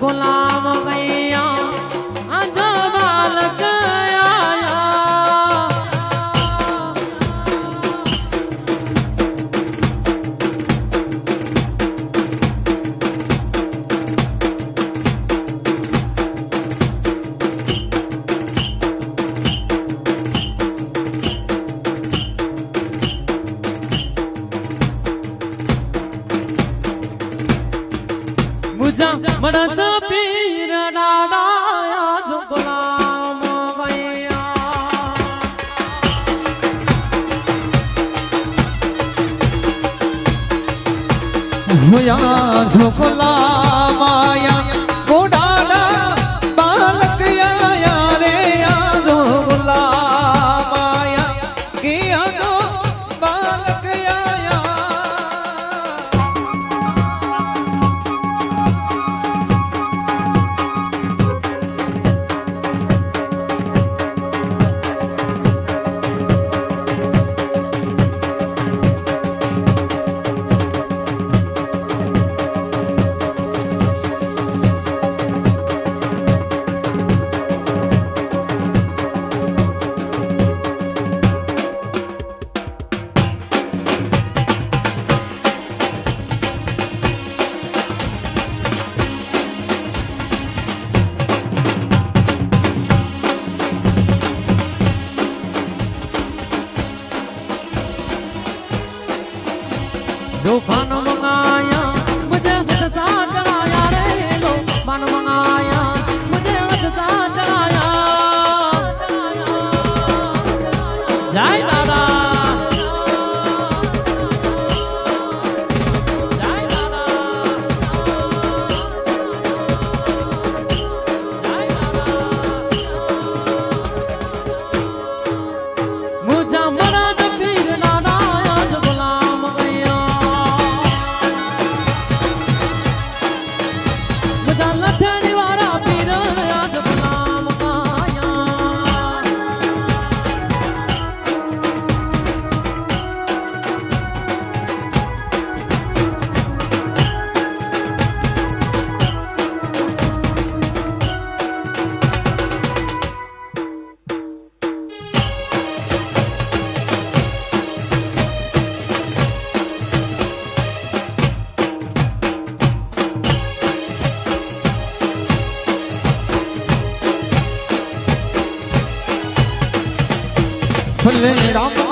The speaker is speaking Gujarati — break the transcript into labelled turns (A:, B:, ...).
A: গোলাম પૂજા મણ તો પીર ડાડાયા જો ગુલામ no.
B: 可以可以